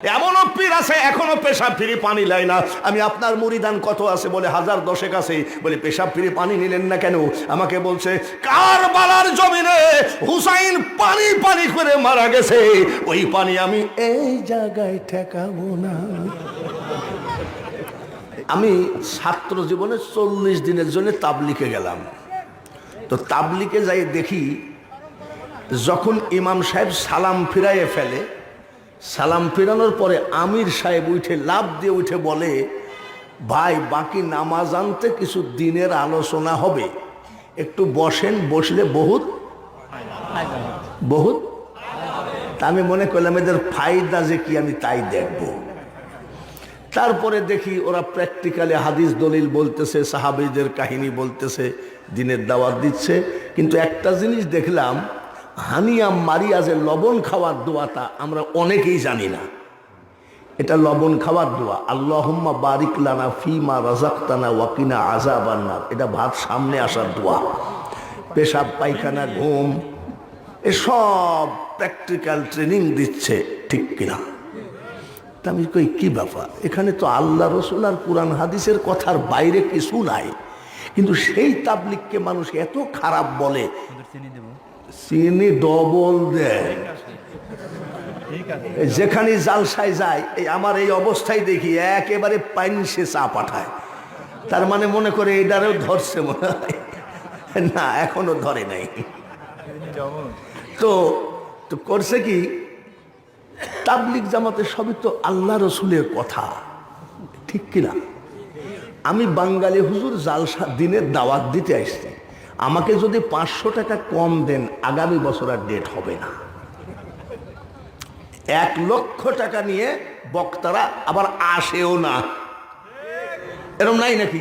এমনও পীর আছে, এখনও পেশাব ফিরি পানি লাই না। আমি আপনার মুড়িদান কত আছে বলে হাজার দশেক আছে। বলে পেশাব ফিরে পানি নিলেন না কেন? আমাকে বলছে কার বালার জমিনে হুসাইন পানি পানি করে মারা গেছে। ওই পানি আমি এই জায়গায় ঠেকাবো না। আমি ছাত্র জীবনে চল্লিশ দিনের জন্য তাবলিকে গেলাম। তো তাবলিকে যাই দেখি, যখন ইমাম সাহেব সালাম ফিরাইয়ে ফেলে সালাম ফিরানোর পরে আমির সাহেব উঠে লাভ দিয়ে উঠে বলে, ভাই, বাকি নামাজ আনতে কিছু দিনের আলোচনা হবে। একটু বসেন, বসলে বহুত? বহুত? তা আমি মনে করলাম, এদের ফায়দা যে কি আমি তাই দেখব। তারপরে দেখি ওরা প্র্যাকটিক্যালি হাদিস দলিল বলতেছে, সাহাবিদের কাহিনী বলতেছে, দিনের দাওয়াত দিচ্ছে। কিন্তু একটা জিনিস দেখলাম হানিয়াম মারিয়া যে লবণ খাওয়ার দোয়াটা আমরা অনেকেই জানি না। এটা লবণ খাওয়ার দোয়া। আল্লাহম্মা বারিক লানা ফিমা রাজাক্তানা ওয়াকিনা আজাবান্নার এটা ভাত সামনে আসার দোয়া। পেশাব, পায়খানা, ঘুম এসব প্র্যাকটিক্যাল ট্রেনিং দিচ্ছে ঠিক কিনা। তা আমি কই, কি ব্যাপার? এখানে তো আল্লাহ রসুল আর কোরআন হাদিসের কথার বাইরে কিছু নাই। কিন্তু সেই তাবলিককে মানুষ এত খারাপ বলে চিনি ডবল দেয়। যেখানে জালসায় যায় এই আমার এই অবস্থায় দেখি একেবারে পাইন সে চা পাঠায়। তার মানে মনে করে এটারেও ধরছে মনে হয়। না এখনও ধরে নাই। তো তো করছে কি তাবলিক জামাতে সবই তো আল্লাহ রসুলের কথা। ঠিক কিনা? আমি বাঙালি হুজুর জালসা দিনের দাওয়াত দিতে আসছি। আমাকে যদি পাঁচশো টাকা কম দেন, আগামী বছর আর ডেট হবে না। এক লক্ষ টাকা নিয়ে বক্তারা আবার আসেও না। এরম নাই নাকি?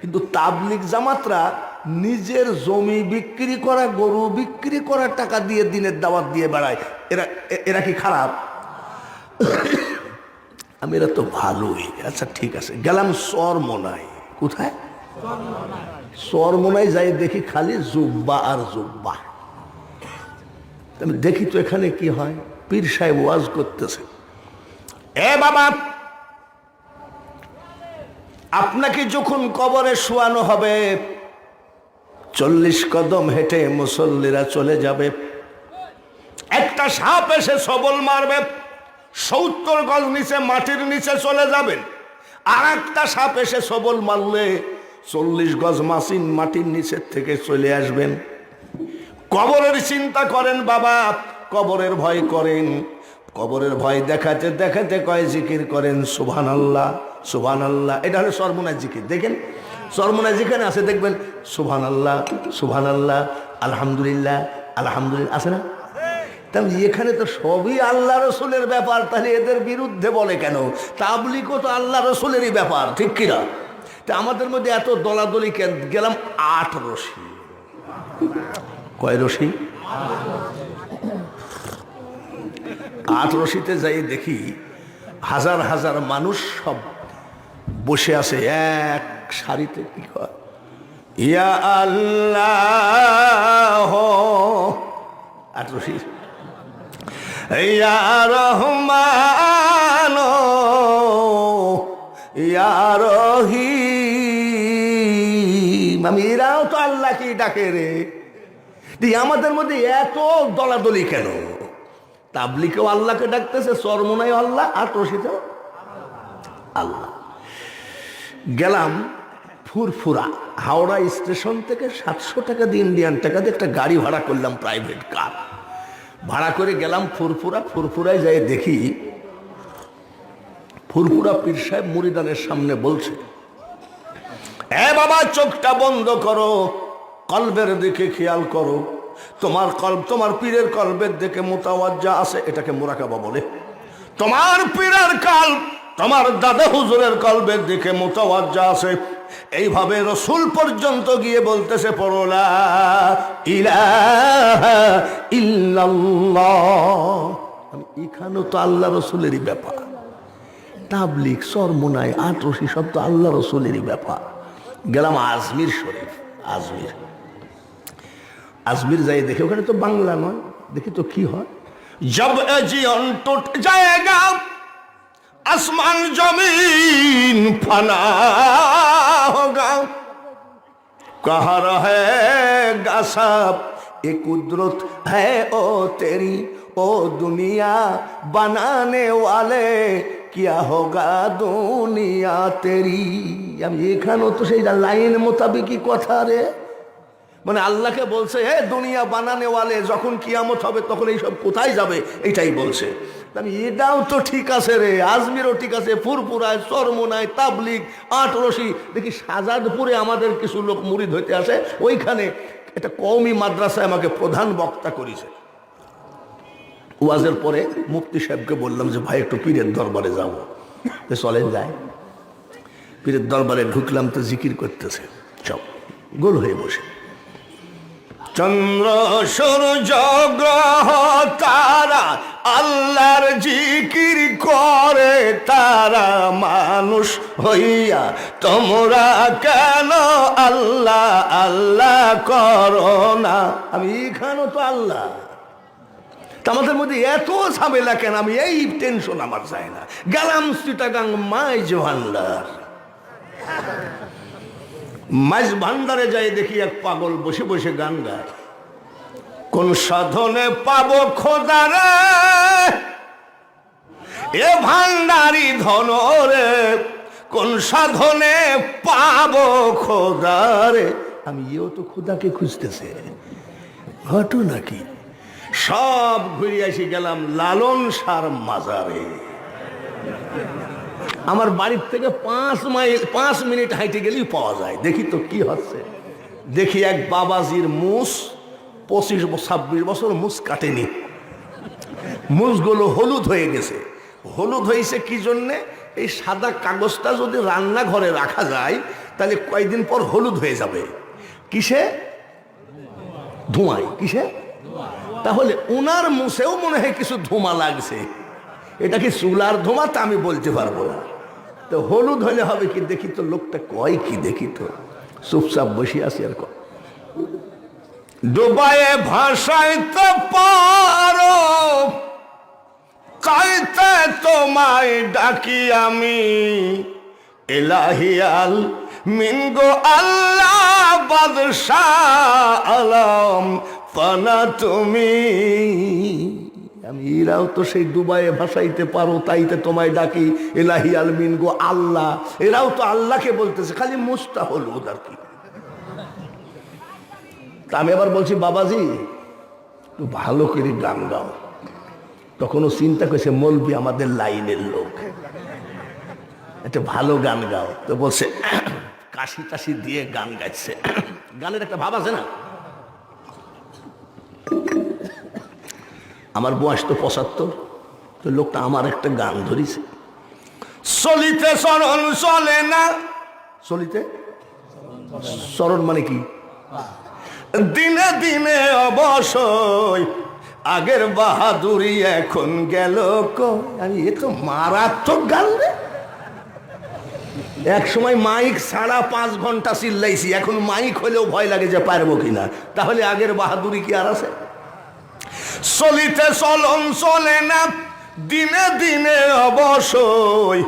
কিন্তু তাবলিক জামাতরা নিজের জমি বিক্রি করা, গরু বিক্রি করার টাকা দিয়ে দিনের দাওয়াত দিয়ে বেড়ায়। এরা এরা কি খারাপ? আমি এরা তো ভালোই। আচ্ছা ঠিক আছে। গেলাম চরমোনাই কোথায়? চরমোনাই যাই দেখি খালি জুব্বা আর জুব্বা। দেখি তো এখানে কি হয়? পীর সাহেব ওয়াজ করতেছে। এ বাবা, আপনাকে যখন কবরে শোয়ানো হবে, চল্লিশ কদম হেঁটে মুসল্লিরা চলে যাবে। একটা সাপ এসে সবল মারবে, সত্তর গজ নিচে মাটির নিচে চলে যাবেন আর একটা সাপ এসে সবল মারলে চল্লিশ গজ মাসিন মাটির নিচের থেকে চলে আসবেন। কবরের চিন্তা করেন বাবা, কবরের ভয় করেন। কবরের ভয় দেখাতে দেখাতে কয় জিকির করেন সুভান আল্লাহ সুভান আল্লাহ এটা হলো সর্বনায় জিকির। দেখেন সর্বনায় যেখানে আছে দেখবেন সুভান আল্লাহ সুভান আল্লাহ আলহামদুলিল্লাহ আলহামদুলিল্লাহ। আছে না? তাহলে এখানে তো সবই আল্লাহ রসুলের ব্যাপার। তাহলে এদের বিরুদ্ধে বলে কেন? তাবলিকও তো আল্লাহ রসুলেরই ব্যাপার, ঠিক কিনা? তা আমাদের মধ্যে এত দলাদলি কেন? গেলাম আট রশি। কয় রশি? আট রশিতে যাই দেখি হাজার হাজার মানুষ সব বসে আছে এক সারিতে, কি কয়? ইয়া আল্লাহ। আট রশি। ইয়া রহমান। ইয়া আমি এরাও তো আল্লাহকে ডাকে রে? আমাদের মধ্যে এত দলাদলি কেন? তাবলিকেও আল্লাহকে ডাকতেছে চরমনাই আল্লাহ, আর রশিতেও আল্লাহ। গেলাম ফুরফুরা, হাওড়া স্টেশন থেকে সাতশো টাকা দিয়ে ইন্ডিয়ান টাকা দিয়ে একটা গাড়ি ভাড়া করলাম প্রাইভেট কার। ভাড়া করে গেলাম ফুরফুরা, ফুরফুরায় যাই দেখি, ফুরফুরা পীর সাহেব মুরিদানের সামনে বলছে এ বাবা, চোখটা বন্ধ করো, কলবের দিকে খেয়াল করো। তোমার কল তোমার পীরের কলবের দিকে মোতাওয়াজ্জা আছে, এটাকে মোরাকাবা বলে। তোমার পীরের কাল তোমার দাদা হুজুরের কলবের দিকে মোতাওয়াজ্জা আছে। এইভাবে রসুল পর্যন্ত গিয়ে বলতেছে পড়লা ইলাহা ইল্লাল্লাহ। এখানেও তো আল্লাহ রসুলেরই ব্যাপার। তাবলিক সরমোনায়, আট রশি সব তো আল্লাহ রসুলেরই ব্যাপার। গেলাম আজমির শরীফ, আজমির। আজমির যাই দেখে, ওখানে তো বাংলা নয়, দেখি তো কি হয়। জব জিয়ন টুট জায়গা, আসমান জমিন ফানা হোগা। কাহার হে গাসাব এ কুদরত হ্যাঁ ও তেরি, ও দুনিয়া বানানে ওয়ালে কিয়া হোগা দুনিয়া তেরি। আমি এখানেও তো সেই লাইন মোতাবেকই কথা রে। মানে আল্লাহকে বলছে, হে দুনিয়া বানানেওয়ালে, যখন কিয়ামত হবে, তখন এইসব কোথায় যাবে? এটাই বলছে। আমি, এটাও তো ঠিক আছে রে, আজমিরও ঠিক আছে ফুরপুরায় চরমোনায় তাবলিক আটরশি দেখি সাজাদপুরে আমাদের কিছু লোক মুড়ি ধরতে আসে, ওইখানে একটা কৌমি মাদ্রাসায় আমাকে প্রধান বক্তা করেছে। ওয়াজের পরে মুফতি সাহেবকে বললাম যে, ভাই, একটু পীরের দরবারে যাব। তো চলেন যায় পীরের দরবারে ঢুকলাম, তো জিকির করতেছে সব। গোল হয়ে বসে। চন্দ্র, সূর্য, গ্রহ, তারা আল্লাহর জিকির করে, তারা মানুষ হইয়া, তোমরা কেন আল্লাহ আল্লাহ করো না? আমি এখানেও তো আল্লাহ। আমাদের মধ্যে এত ঝামেলা কেন? আমি এই টেনশন আমার চাই না। গেলাম চিটাগাং মাইজ ভান্ডার মাইজ ভান্ডারে যাই দেখি এক পাগল বসে বসে গান গায়। কোন সাধনে পাবো খোদারে এ ভান্ডারি ধন রে, কোন সাধনে পাবো খোদারে আমি এও তো খোদাকে খুঁজতেছে। ঘটনা কি? সব ঘুরে এসে গেলাম লালন সার মাজারে। আমার বাড়ির থেকে পাঁচ মাইল, পাঁচ মিনিট হাইটে গেলেই পাওয়া যায়। দেখি তো কি হচ্ছে। দেখি এক বাবাজির মুস পঁচিশ ছাব্বিশ বছর মুস কাটেনি। মুসগুলো হলুদ হয়ে গেছে। হলুদ হয়েছে কি জন্যে? এই সাদা কাগজটা যদি রান্নাঘরে রাখা যায়, তাহলে কয়েকদিন পর হলুদ হয়ে যাবে। কিসে? ধোঁয়ায়। কিসে? তাহলে উনার মুছেও মনে হয় কিছু ধোঁয়া লাগছে। এটা কি চুলার ধোঁয়া তা আমি বলতে পারব না। তো হলুদ হলে হবে কি দেখি তো লোকটা কয় কি দেখি তো। চুপচাপ বসে আছি আর কয় ডুবায়ে ভাসাইতে পারো। চাইতে তোমায় ডাকি আমি। এলাহিয়াল মিনগো আল্লাহ বাদশাহ আলম। পানা তুমি। আমি এরাও তো সেই দুবাইয়ে ভাসাইতে পারো, তাইতে তোমায় ডাকি, এলাহি আলমিন গো আল্লাহ। এরাও তো আল্লাহকে বলতেছে, খালি মুস্তা হলুদ আর কি। তা আমি আবার বলছি, বাবাজি, একটু ভালো করে গান গাও। তখনও চিন্তা করছে, মলবি আমাদের লাইনের লোক। একটা ভালো গান গাও। তো বলছে, কাশি টাশি দিয়ে গান গাইছে। গানের একটা ভাব আছে না? আমার বয়স তো পঁচাত্তর, তো লোকটা আমার একটা গান ধরিছে। চলিতে চরণ চলে না। চলিতে? চরণ মানে কি? দিনে দিনে অবশ্যই আগের বাহাদুরি এখন গেল? আমি এ তো মারাত্মক গান রে। এক সময় মাইক সাড়া পাঁচ ঘণ্টা চিল্লাইছি। এখন মাইক হলেও ভয় লাগে যে পারব কিনা। তাহলে আগের বাহাদুরি কি আর আছে? চলিতে চলন চলে না, দিনে দিনে অবশ্যই।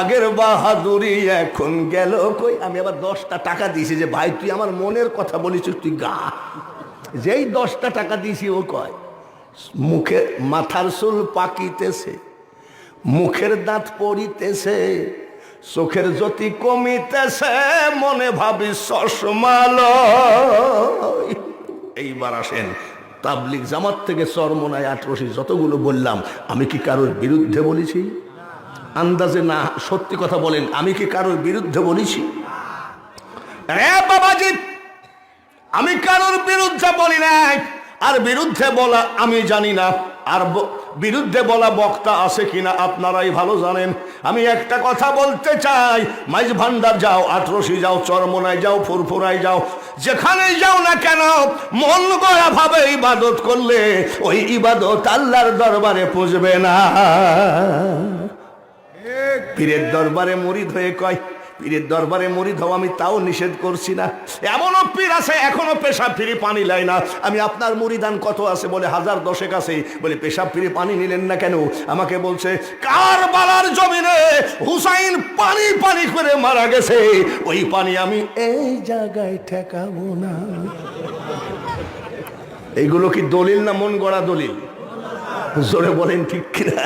আগের বাহাদুরি এখন গেল কই? আমি আবার দশটা টাকা দিয়েছি যে, ভাই, তুই আমার মনের কথা বলিস তুই গা। যেই দশটা টাকা দিয়েছি, ও কয়, মুখে মাথার চুল পাকিতেছে, মুখের দাঁত পড়িতেছে চোখের জ্যোতি কমিতেছে, মনে ভাবি চশমালো এইবার আসেন তাবলিক জামাত থেকে চরমনায় আটরশি যতগুলো বললাম, আমি কি কারোর বিরুদ্ধে বলেছি? আন্দাজে না, সত্যি কথা বলেন, আমি কি কারোর বিরুদ্ধে বলেছি? আমি কারোর বিরুদ্ধে বলি না আর বিরুদ্ধে বলা আমি জানি না। আর বিরুদ্ধে বলা বক্তা আছে কিনা আপনারাই ভালো জানেন। আমি একটা কথা বলতে চাই মাইজ ভান্ডার যাও আটরসি যাও চরমনায় যাও ফুরফুরায় যাও যেখানেই যাও না কেন মন গড়া ভাবে ইবাদত করলে ওই ইবাদত আল্লাহর দরবারে পুজবে না। পীরের দরবারে মরিদ হয়ে কয় পীরের দরবারে মরি ধাও আমি তাও নিষেধ করছি না। এমনও পীর আছে, এখনও পেশা ফিরে পানি লাই না। আমি আপনার মরিদান কত আছে বলে হাজার দশেক আছে, বলে পেশা ফিরে পানি নিলেন না কেন? আমাকে বলছে কার বালার জমিনে হুসাইন পানি পানি করে মারা গেছে। ওই পানি আমি এই জায়গায় ঠেকাবো না। এইগুলো কি দলিল না মন গড়া দলিল? জোরে বলেন ঠিক কিনা?